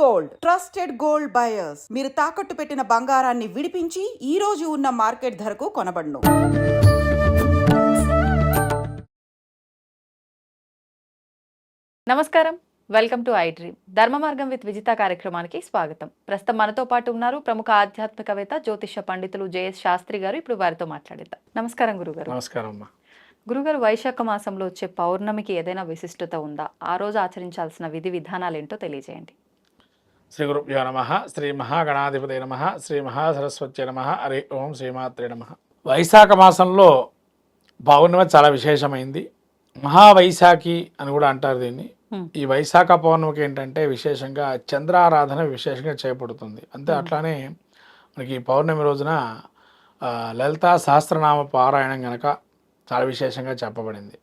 Gold. Trusted gold buyers. మీరు తాకట్టు పెట్టిన బంగారాన్ని విడిపించి ఈ రోజు ఉన్న మార్కెట్ ధరకు కొనబడును. నమస్కారం. Welcome to I dream. Dharma Margam with Vijitha కార్యక్రమానికి స్వాగతం. ప్రస్తుతం మనతో పాటు ఉన్నారు ప్రముఖ ఆధ్యాత్మికవేత్త జ్యోతిష పండితులు జేఎస్ శాస్త్రి గారు. ఇప్పుడు వారితో మాట్లాడేద్దాం. నమస్కారం గురుగారు. నమస్కారం అమ్మా. గురుగారు వైశాఖ మాసంలో వచ్చే పౌర్ణమికి ఏదైనా విశిష్టత ఉందా? ఆ రోజు ఆచరించాల్సిన విధి విధానాలు ఏంటో తెలియజేయండి. శ్రీ గురుభ్యో నమ శ్రీ మహాగణాధిపతి నమ శ్రీ మహాసరస్వతి నమ హరి ఓం శ్రీమాత్రే నమ. వైశాఖ మాసంలో పౌర్ణమి చాలా విశేషమైంది. మహావైశాఖి అని కూడా అంటారు దీన్ని. ఈ వైశాఖ పౌర్ణమికి ఏంటంటే విశేషంగా చంద్రారాధన విశేషంగా చేపడుతుంది. అంతే అట్లానే మనకి ఈ పౌర్ణమి రోజున లలితా సహస్రనామ పారాయణం గనక చాలా విశేషంగా చెప్పబడింది.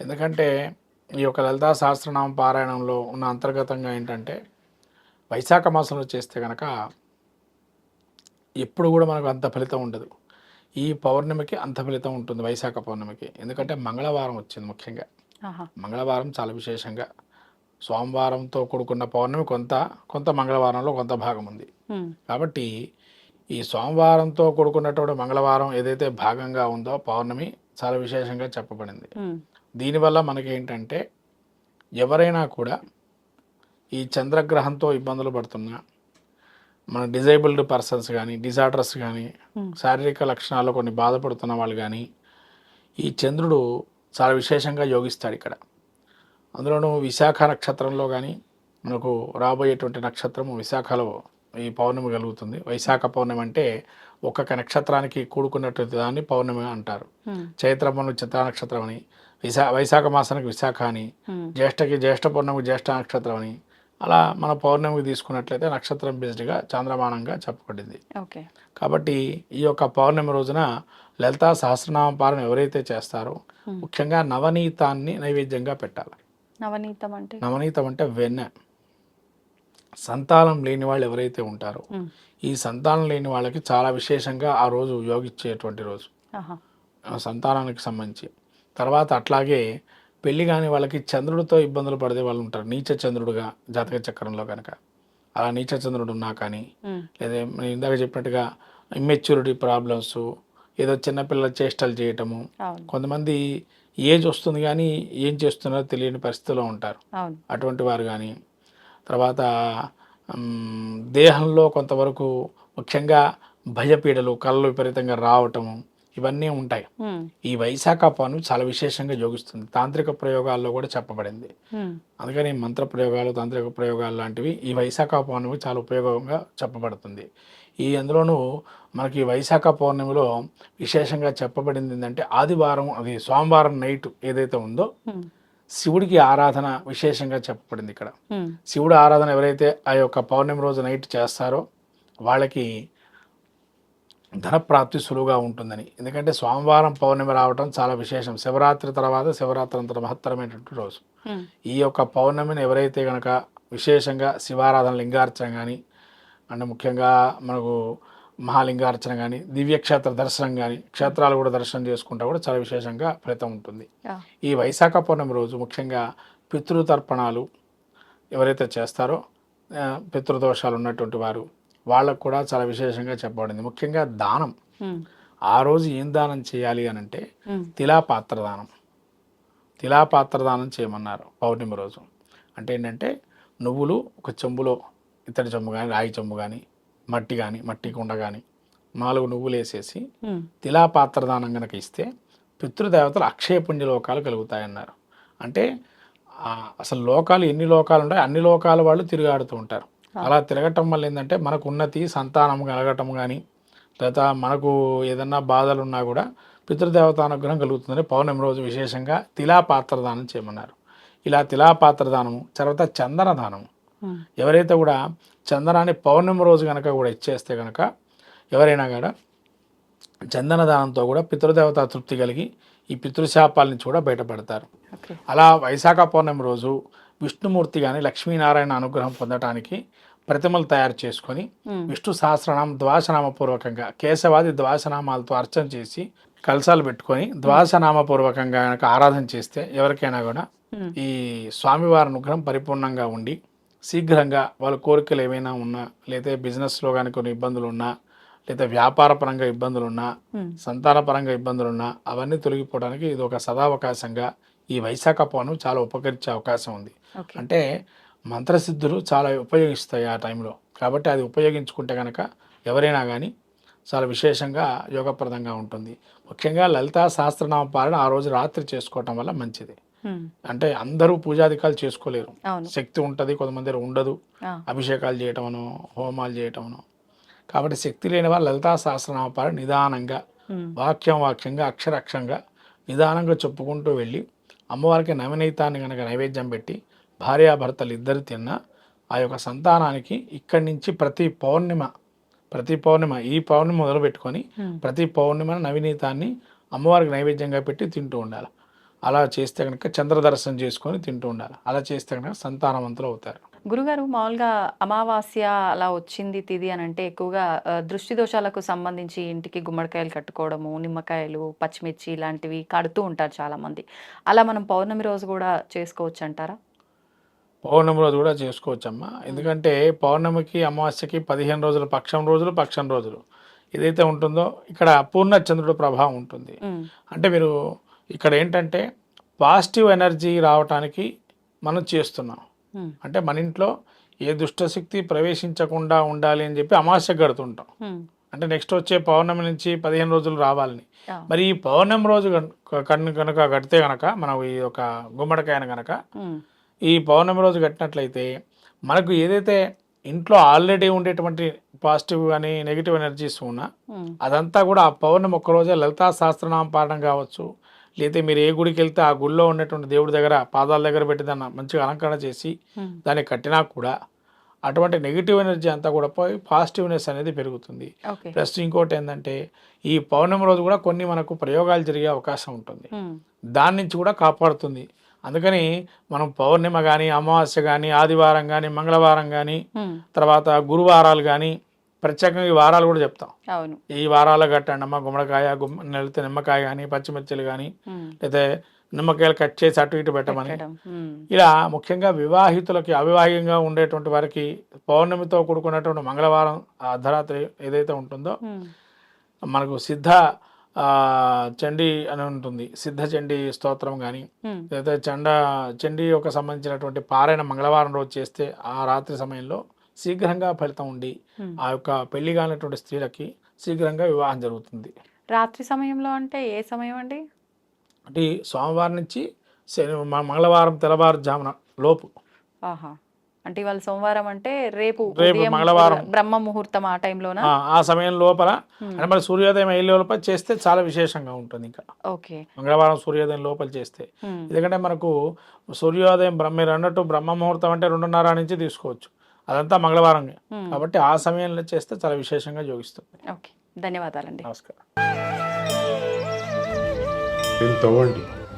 ఎందుకంటే ఈ యొక్క లలితా సహస్రనామ పారాయణంలో ఉన్న అంతర్గతంగా ఏంటంటే వైశాఖ మాసంలో చేస్తే కనుక ఎప్పుడు కూడా మనకు అంత ఫలితం ఉండదు. ఈ పౌర్ణమికి అంత ఫలితం ఉంటుంది వైశాఖ పౌర్ణమికి. ఎందుకంటే మంగళవారం వచ్చింది ముఖ్యంగా. మంగళవారం చాలా విశేషంగా. సోమవారంతో కూడుకున్న పౌర్ణమి కొంత కొంత మంగళవారంలో కొంత భాగం ఉంది. కాబట్టి ఈ సోమవారంతో కూడుకున్నటువంటి మంగళవారం ఏదైతే భాగంగా ఉందో పౌర్ణమి చాలా విశేషంగా చెప్పబడింది. దీనివల్ల మనకి ఏంటంటే ఎవరైనా కూడా ఈ చంద్రగ్రహంతో ఇబ్బందులు పడుతున్నా మన డిజైబుల్డ్ పర్సన్స్ కానీ డిజార్డర్స్ కానీ Hmm. శారీరక లక్షణాల్లో కొన్ని బాధపడుతున్న వాళ్ళు కానీ ఈ చంద్రుడు చాలా విశేషంగా యోగిస్తాడు ఇక్కడ. అందులోనూ విశాఖ నక్షత్రంలో కానీ మనకు రాబోయేటువంటి నక్షత్రము విశాఖలో ఈ పౌర్ణమి కలుగుతుంది. వైశాఖ పౌర్ణమి అంటే ఒక్కొక్క నక్షత్రానికి కూడుకున్నటువంటి దాన్ని పౌర్ణమి అంటారు. ఉమ్, చైత్రపౌర్ణమి చిత్ర నక్షత్రం అని విశా వైశాఖ మాసానికి విశాఖ అని ఉమ్, జ్యేష్ఠకి జ్యేష్ఠ పౌర్ణమికి జ్యేష్ఠ నక్షత్రం అని అలా మన పౌర్ణమికి తీసుకున్నట్లయితే నక్షత్రం బేస్డ్గా చాంద్రమానంగా చెప్పబడింది. ఓకే. కాబట్టి ఈ యొక్క పౌర్ణమి రోజున లలితా సహస్రనామ పాలన ఎవరైతే చేస్తారో. ముఖ్యంగా నవనీతాన్ని నైవేద్యంగా పెట్టాలి. నవనీతం అంటే? నవనీతం అంటే వెన్న. సంతానం లేని వాళ్ళు ఎవరైతే ఉంటారో ఈ సంతానం లేని వాళ్ళకి చాలా విశేషంగా ఆ రోజు యోగిచ్చేటువంటి రోజు. సంతానానికి సంబంధించి. తర్వాత అట్లాగే పెళ్ళి కాని వాళ్ళకి చంద్రుడితో ఇబ్బందులు పడే వాళ్ళు ఉంటారు. నీచ చంద్రుడుగా జాతక చక్రంలో కనుక అలా నీచ చంద్రుడు ఉన్నా కానీ లేదా ఇందాక చెప్పినట్టుగా ఇమ్మెచ్యూరిటీ ప్రాబ్లమ్స్ ఏదో చిన్నపిల్లల చేష్టలు చేయటము. కొంతమంది ఏజ్ వస్తుంది కానీ ఏం చేస్తున్నారో తెలియని పరిస్థితిలో ఉంటారు. అటువంటి వారు కానీ తర్వాత దేహంలో కొంతవరకు ముఖ్యంగా భయపీడలు కళ్ళు విపరీతంగా రావటము. ఇవన్నీ ఉంటాయి. ఈ వైశాఖ పౌర్ణమి చాలా విశేషంగా యోగిస్తుంది తాంత్రిక ప్రయోగాల్లో కూడా చెప్పబడింది. అందుకని మంత్ర ప్రయోగాలు తాంత్రిక ప్రయోగాలు లాంటివి ఈ వైశాఖ పౌర్ణమి చాలా ఉపయోగంగా చెప్పబడుతుంది. ఈ అందులోనూ మనకి వైశాఖ పౌర్ణమిలో విశేషంగా చెప్పబడింది ఏంటంటే ఆదివారం అది సోమవారం నైట్ ఏదైతే ఉందో శివుడికి ఆరాధన విశేషంగా చెప్పబడింది ఇక్కడ. శివుడు ఆరాధన ఎవరైతే ఆ యొక్క పౌర్ణమి రోజు నైట్ చేస్తారో వాళ్ళకి ధనప్రాప్తి సులువుగా ఉంటుందని. ఎందుకంటే సోమవారం పౌర్ణమి రావటం చాలా విశేషం. శివరాత్రి తర్వాత శివరాత్రి అంత మహత్తరమైనటువంటి రోజు. ఈ యొక్క పౌర్ణమిని ఎవరైతే కనుక విశేషంగా శివారాధన లింగార్చన కానీ అంటే ముఖ్యంగా మనకు మహాలింగార్చన కానీ దివ్యక్షేత్ర దర్శనం కానీ క్షేత్రాలు కూడా దర్శనం చేసుకుంటా కూడా చాలా విశేషంగా ఫలితం ఉంటుంది. ఈ వైశాఖ పౌర్ణమి రోజు ముఖ్యంగా పితృతర్పణాలు ఎవరైతే చేస్తారో పితృదోషాలు ఉన్నటువంటి వారు వాళ్ళకు కూడా చాలా విశేషంగా చెప్పబడింది. ముఖ్యంగా దానం. ఆ రోజు ఏం దానం చేయాలి అని అంటే తిలాపాత్ర దానం. తిలాపాత్ర దానం చేయమన్నారు పౌర్ణమి రోజు. అంటే ఏంటంటే నువ్వులు ఒక చెంబులో ఇత్తడి చెంబు కానీ రాగి చెంబు కానీ మట్టి కానీ మట్టి కుండ కానీ నాలుగు నువ్వులు వేసేసి తిలాపాత్ర దానం కనుక ఇస్తే పితృదేవతలు అక్షయ పుణ్య లోకాలు కలుగుతాయన్నారు. అంటే అసలు లోకాలు ఎన్ని లోకాలు ఉంటాయి అన్ని లోకాల వాళ్ళు తిరుగాడుతూ ఉంటారు. అలా తిరగటం వల్ల ఏంటంటే మనకు ఉన్నతి సంతానం కలగటం కానీ లేదా మనకు ఏదన్నా బాధలు ఉన్నా కూడా పితృదేవత అనుగ్రహం కలుగుతుందని పౌర్ణమి రోజు విశేషంగా తిలాపాత్ర దానం చేయమన్నారు. ఇలా తిలాపాత్ర దానము తర్వాత చందన దానము ఎవరైతే కూడా చందనాన్ని పౌర్ణమి రోజు కనుక కూడా ఇచ్చేస్తే కనుక ఎవరైనా కూడా చందన దానంతో కూడా పితృదేవత తృప్తి కలిగి ఈ పితృశాపాల నుంచి కూడా బయటపడతారు. అలా వైశాఖ పౌర్ణమి రోజు విష్ణుమూర్తి కానీ లక్ష్మీనారాయణ అనుగ్రహం పొందటానికి ప్రతిమలు తయారు చేసుకొని విష్ణు సహస్రనామం ద్వాసనామపూర్వకంగా కేశవాది ద్వాసనామాలతో అర్చన చేసి కలశాలు పెట్టుకొని ద్వాసనామపూర్వకంగా కనుక ఆరాధన చేస్తే ఎవరికైనా కూడా ఈ స్వామివారి అనుగ్రహం పరిపూర్ణంగా ఉండి శీఘ్రంగా వాళ్ళ కోరికలు ఏమైనా ఉన్నా లేదా బిజినెస్లో కానీ కొన్ని ఇబ్బందులు ఉన్నా లేదా వ్యాపార పరంగా ఇబ్బందులు ఉన్నా ఉమ్, సంతాన పరంగా ఇబ్బందులు ఉన్నా అవన్నీ తొలగిపోవడానికి ఇది ఒక సదావకాశంగా ఈ వైశాఖ పౌర్ణమి చాలా ఉపకరించే అవకాశం ఉంది. అంటే మంత్రసిద్ధులు చాలా ఉపయోగిస్తాయి ఆ టైంలో. కాబట్టి అది ఉపయోగించుకుంటే కనుక ఎవరైనా కానీ చాలా విశేషంగా యోగప్రదంగా ఉంటుంది. ముఖ్యంగా లలితా సహస్రనామ పాలన ఆ రోజు రాత్రి చేసుకోవటం వల్ల మంచిది. అంటే అందరూ పూజాధికాలు చేసుకోలేరు. శక్తి ఉంటుంది కొంతమంది ఉండదు. అభిషేకాలు చేయటమను హోమాలు చేయటమను. కాబట్టి శక్తి లేని వాళ్ళు లలితా సహస్రనామ పాలన నిదానంగా వాక్యం వాక్యంగా అక్షరాక్షంగా నిదానంగా చెప్పుకుంటూ వెళ్ళి అమ్మవారికి నవనీతాన్ని కనుక నైవేద్యం పెట్టి భార్యాభర్తలు ఇద్దరు తిన్న ఆ యొక్క సంతానానికి ఇక్కడి నుంచి ప్రతి పౌర్ణిమ ప్రతి పౌర్ణిమ ఈ పౌర్ణిమ మొదలు పెట్టుకొని. ప్రతి పౌర్ణిమ నవనీతాన్ని అమ్మవారికి నైవేద్యంగా పెట్టి తింటూ ఉండాలి. అలా చేస్తే కనుక చంద్ర దర్శనం చేసుకొని తింటూ ఉండాలి. అలా చేస్తే కనుక సంతానవంతులు అవుతారు. గురుగారు మామూలుగా అమావాస్య అలా వచ్చింది తిది అని అంటే ఎక్కువగా దృష్టి దోషాలకు సంబంధించి ఇంటికి గుమ్మడికాయలు కట్టుకోవడము నిమ్మకాయలు పచ్చిమిర్చి ఇలాంటివి కడుతూ ఉంటారు చాలా మంది అలా మనం పౌర్ణమి రోజు కూడా చేసుకోవచ్చు అంటారా? పౌర్ణమి రోజు కూడా చేసుకోవచ్చమ్మా. ఎందుకంటే పౌర్ణమికి అమావాస్యకి పదిహేను రోజులు పక్షం రోజులు పక్షం రోజులు. ఏదైతే ఉంటుందో ఇక్కడ పూర్ణ చంద్రుడు ప్రభావం ఉంటుంది. అంటే మీరు ఇక్కడ ఏంటంటే పాజిటివ్ ఎనర్జీ రావటానికి మనం చేస్తున్నాం. అంటే మన ఇంట్లో ఏ దుష్టశక్తి ప్రవేశించకుండా ఉండాలి అని చెప్పి అమావాస్య కడుతుంటాం ఉమ్, అంటే నెక్స్ట్ వచ్చే పౌర్ణమి నుంచి పదిహేను రోజులు రావాలని. మరి ఈ పౌర్ణమి రోజు కన్ను కనుక కడితే కనుక మనం ఈ యొక్క గుమ్మడికాయను కనుక ఈ పౌర్ణమి రోజు కట్టినట్లయితే మనకు ఏదైతే ఇంట్లో ఆల్రెడీ ఉండేటువంటి పాజిటివ్ కానీ నెగిటివ్ ఎనర్జీస్ ఉన్నా అదంతా కూడా ఆ పౌర్ణమి ఒక్కరోజే లలితా సహస్రనామ పాఠం కావచ్చు. లేదా మీరు ఏ గుడికి వెళ్తే ఆ గుడిలో ఉన్నటువంటి దేవుడి దగ్గర పాదాల దగ్గర పెట్టి దాన్ని మంచిగా అలంకరణ చేసి దాన్ని కట్టినా కూడా అటువంటి నెగిటివ్ ఎనర్జీ అంతా కూడా పోయి పాజిటివ్నెస్ అనేది పెరుగుతుంది. ప్లస్ ఇంకోటి ఏంటంటే ఈ పౌర్ణమి రోజు కూడా కొన్ని మనకు ప్రయోగాలు జరిగే అవకాశం ఉంటుంది. దాని నుంచి కూడా కాపాడుతుంది. అందుకని మనం పౌర్ణిమ కానీ అమావాస్య కానీ ఆదివారం కానీ మంగళవారం కానీ తర్వాత గురువారాలు కానీ ప్రత్యేకంగా ఈ వారాలు కూడా చెప్తాం. అవును. ఈ వారాలు కట్టండి అమ్మ గుమ్మడికాయ గుమ్మ నెలితే నిమ్మకాయ కానీ పచ్చిమిర్చిలు కానీ లేదా నిమ్మకాయలు కట్ చేసి అటు ఇటు పెట్టమని. ఇలా ముఖ్యంగా వివాహితులకి అవివాహికంగా ఉండేటువంటి వారికి పౌర్ణమితో కూడుకున్నటువంటి మంగళవారం అర్ధరాత్రి ఏదైతే ఉంటుందో మనకు సిద్ధ చండీ అని ఉంటుంది. సిద్ధ చండీ స్తోత్రం కానీ లేదా చండ చండీ యొక్క సంబంధించినటువంటి పారాయణ మంగళవారం రోజు చేస్తే ఆ రాత్రి సమయంలో శీఘ్రంగా ఫలితం ఉండి. ఆ యొక్క పెళ్ళి కానటువంటి స్త్రీలకి శీఘ్రంగా వివాహం జరుగుతుంది. రాత్రి సమయంలో అంటే ఏ సమయం అండి? అంటే సోమవారం నుంచి మంగళవారం తెల్లవారుజామున లోపు. ఆహా. అంటే ఇవాళ సోమవారం అంటే రేపు రేపు మంగళవారం. బ్రహ్మ ముహూర్తం ఆ టైంలోనా? ఆ, ఆ సమయం లోపల. అంటే మరి సూర్యోదయం అయ్యే లోపల చేస్తే చాలా విశేషంగా ఉంటుంది ఇంకా. ఓకే. మంగళవారం సూర్యోదయం లోపల చేస్తే. ఎందుకంటే మనకు సూర్యోదయం బ్రహ్మ మీరు అన్నట్టు బ్రహ్మ ముహూర్తం అంటే రెండున్నర నుంచి తీసుకోవచ్చు. అదంతా మంగళవారం కాబట్టి ఆ సమయంలో చేస్తే చాలా విశేషంగా యోగిస్తుంది ఓకే. ధన్యవాదాలండి. నమస్కారం. తవ్వండి.